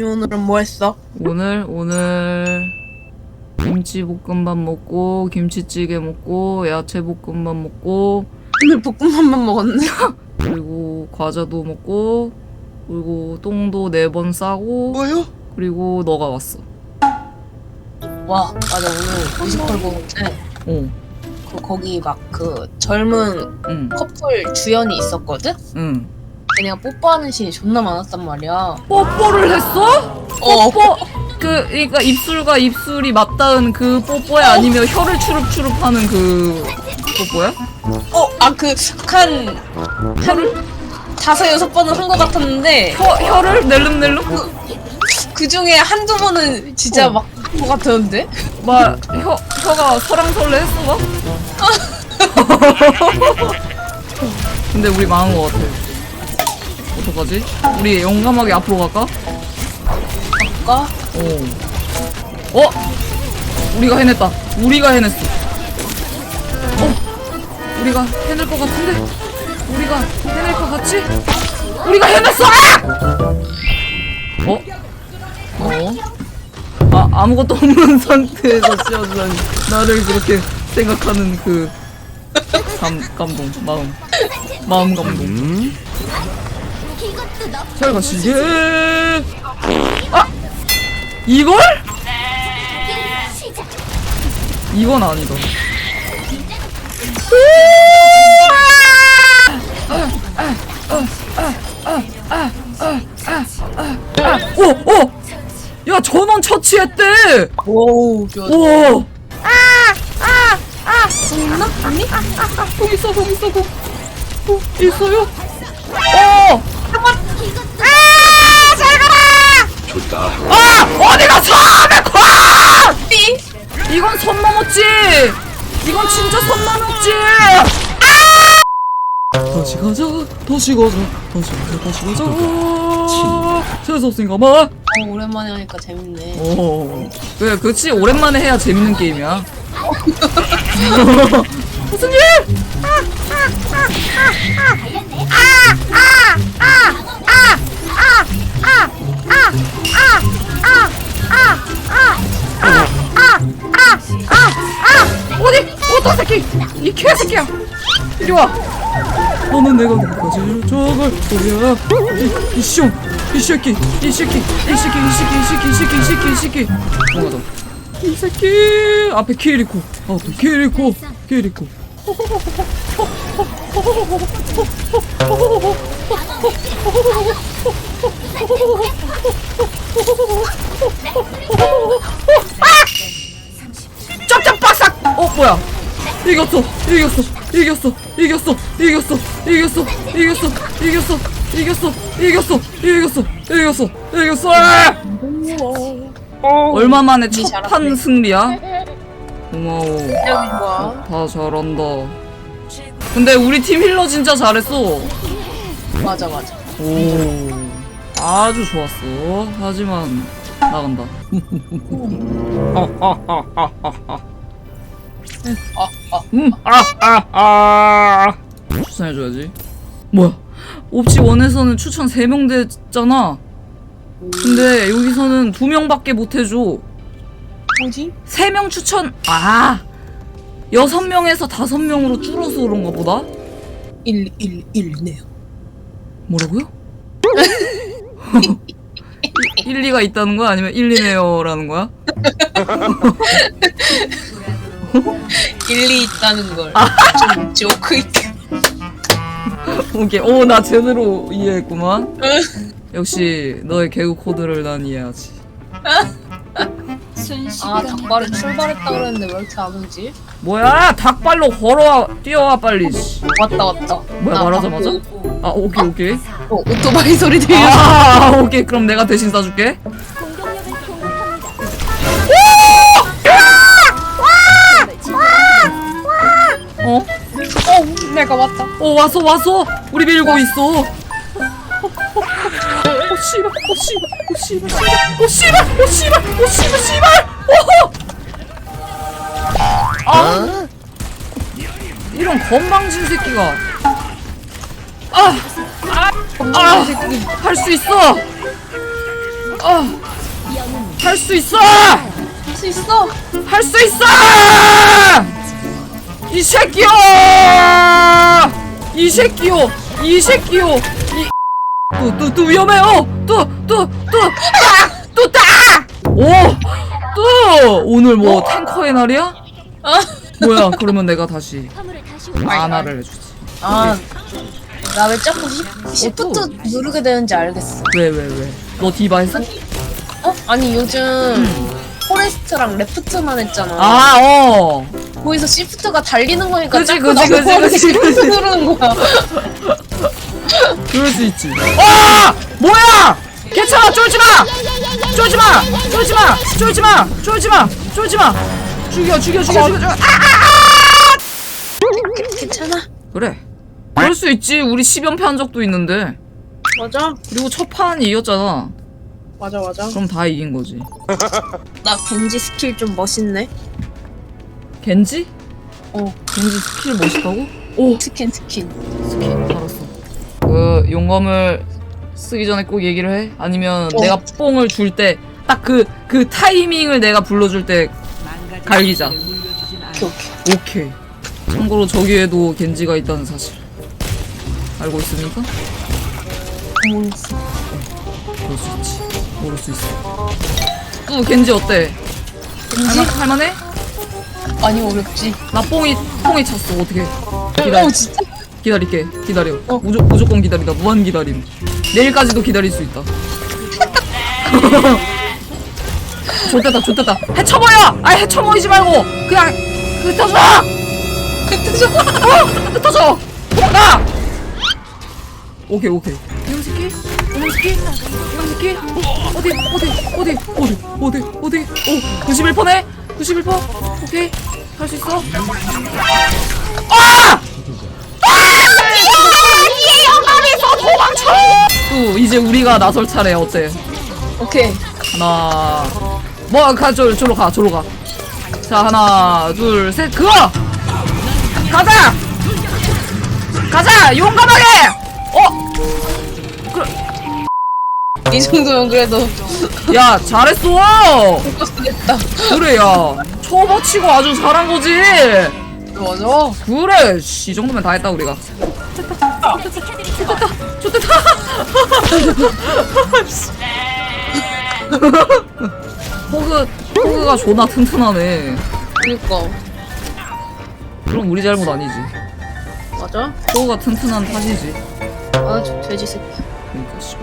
니 오늘은 뭐 했어? 오늘 오늘 김치볶음밥 먹고 김치찌개 먹고 야채볶음밥 먹고 오늘 볶음밥만 먹었네. 그리고 과자도 먹고 그리고 똥도 네 번 싸고 뭐요? 그리고 너가 왔어. 와 맞아 오늘 뮤지컬 보는데 어, 그 거기 막 그 젊은 응, 커플 주연이 있었거든? 응. 걔네가 뽀뽀하는 씬이 존나 많았단 말이야. 뽀뽀를 했어? 어, 뽀. 그 그러니까 입술과 입술이 맞닿은 그 뽀뽀야 아니면 혀를 추릅추릅하는 그 뽀뽀야? 어, 아 그 한, 한 다섯 여섯 번은 한 것 같았는데 혀 혀를 낼름낼름? 그 중에 한두 번은 진짜 어. 막 한 것 같았는데? 막혀 혀가 설랑설레 했어 봐. 근데 우리 망한 것 같아. 어떡하지? 우리 용감하게 앞으로 갈까? 아까 어. 어? 우리가 해냈다. 우리가 해냈어. 어? 우리가 해낼 것 같은데? 우리가 해낼 것 같지? 우리가 해냈어! 아! 어? 어? 아, 아무것도 없는 상태에서 씌워주다니. 나를 그렇게 생각하는 그, 감, 감동, 마음. 마음 감동. 잘 가시게. 아! 이걸? 이건 아니다. 오! 오! 야 전원 처치했대! 오우 좋아. 오! 있나? 언니? 공 있어 공 있어 공. 공 있어요? 어! 아! 어디 갔어! 메코! 삐! 이건 선 넘었지! 이건 진짜 선 넘었지! 다시 가자, 다시 가자, 다시 가자, 다시 가자. 재수 없으니까 막. 어, 오랜만에 하니까 재밌네. 어. 그래, 그렇지. 오랜만에 해야 재밌는 게임이야. 무슨 일? 어디? 새끼야! 이리 와! 너는 내가 끝까지 저걸 보야 이, 이 새끼! 이 새끼! 이 새끼! 이 새끼! 이 새끼! 이 새끼! 이 새끼! 이 새끼! 뭐가 더? 이 새끼! 앞에 키리코! 앞에 키리코! 키리코! 이겼어! 이겼어! 이겼어! 이겼어! 이겼어! 이겼어! 이겼어! 이겼어! 이겼어! 이겼어! 이겼어! 이겼어! 이겼어! 아! 얼마 만에 니첫 판. 승리야? 고마워. 여기 뭐야? 다 잘한다. 근데 우리 팀 힐러 진짜 잘했어. 맞아 맞아. 오, 아주 좋았어. 하지만 나간다. 아, 아. 음, 아, 아, 아. 추천해줘야지. 뭐야? 옵지 원에서는 추천 3명 됐잖아. 근데 여기서는 2명밖에 못 해줘. 뭐지? 3명 추천, 아! 6명에서 5명으로 줄어서 그런가 보다? 1, 1, 1 네요. 뭐라고요? 1, 2가 있다는 거야? 아니면 1, 2네요라는 거야? 1, 2 있다는 걸. 아. 좀 조크 있게. 오케이. 오, 나 제대로 이해했구만. 역시 너의 개그 코드를 난 이해하지. 아, 닭발이 출발했다 그랬는데 왜 이렇게 안 오지? 뭐야? 닭발로 걸어와, 뛰어와 빨리. 씨. 왔다 왔다. 뭐야, 아, 말하자마자? 아, 오케이, 오케이. 어, 오토바이 소리 들려. 아, 오케이. 그럼 내가 대신 싸줄게. 어? 어, 내가 왔다. 어 왔어 왔어 우리 밀고 있어. 어 씨발 어 씨발 어 씨발. 어 씨발 어 씨발 어 씨발 씨발. 어허 아! 이런 건방진 새끼가. 아, 아 할 수 있어. 할수 있어! 할 수 있어. 할 수 있어! 이 새끼야! 이 새끼요! 이 새끼요! 이 또, 또, 또 위험해요! 또, 또, 또, 딱! 또 딱! 오! 또! 오늘 뭐 탱커의 날이야? 아, 뭐야, 그러면 내가 다시 아나를 해주지. 아, 나 왜 자꾸 시, 시프트 또. 누르게 되는지 알겠어. 왜, 왜, 왜? 너 디바 했어? 어? 아니 요즘 포레스트랑 레프트만 했잖아. 아, 어! 거기서 시프트가 달리는 거니까 그치, 자꾸 그치, 그치, 나보고 그치, 시프트 그치. 누르는 거야. 그럴 수 있지. 아! 뭐야! 괜찮아, 쫄지 마! 쫄지 마! 쫄지 마! 쫄지 마! 쫄지 마! 쫄지 마! 죽여, 죽여, 죽여, 죽여, 죽여! 아! 괜찮아. 그래. 그럴 수 있지. 우리 10연패 한 적도 있는데. 맞아. 그리고 첫 판이 이겼잖아. 맞아 맞아. 그럼 다 이긴 거지. 나 겐지 스킬 좀 멋있네. 겐지? 어. 겐지 스킬 멋있다고? 오! 스킨 스킨. 스킬 알았어. 그 용검을 쓰기 전에 꼭 얘기를 해? 아니면 어. 내가 뽕을 줄 때 딱 그 그 타이밍을 내가 불러줄 때 갈기자. 오케이 오케이. 오케이. 참고로 저기에도 겐지가 있다는 사실 알고 있습니까? 모르겠어. 그럴 수 있지. 모를 수 있어. 또 겐지 어때? 겐지? 할만, 할만해? 많이 어렵지. 나 뽕이 뽕이 찼어. 어떻게? 기다려. 어 진짜? 기다릴게. 기다려. 어. 무조, 무조건 기다린다. 무한 기다림. 내일까지도 기다릴 수 있다. 좋됐다. 좋됐다. 해쳐버려. 아 해쳐버리지 말고 그냥 흩어져. 흩어져. 어! 흩어져. 나. 오케이 오케이. 이런 새끼. 이런 새끼. 이런 새끼. 어디 어디 어디 어디 어디 어디. 오 91%네. 91%. 오케이. 할 수 있어. 아! 또 이제 우리가 나설 차례 어때? 오케이. 하나 뭐 가 저 저로 가 저로 가. 자 하나 둘 셋 그거 가자 가자 용감하게 어 이 정도면 그래도 야 잘했어. 그래 야 초보 치고 아주 잘한 거지 맞아. 그래 씨, 이 정도면 다 했다 우리가 좋됐다 호그 호그가 존나 튼튼하네 그니까. 그럼 우리 잘못 아니지 맞아. 호그가 튼튼한 탓이지 아, 저 돼지 새끼. 그러니까 씨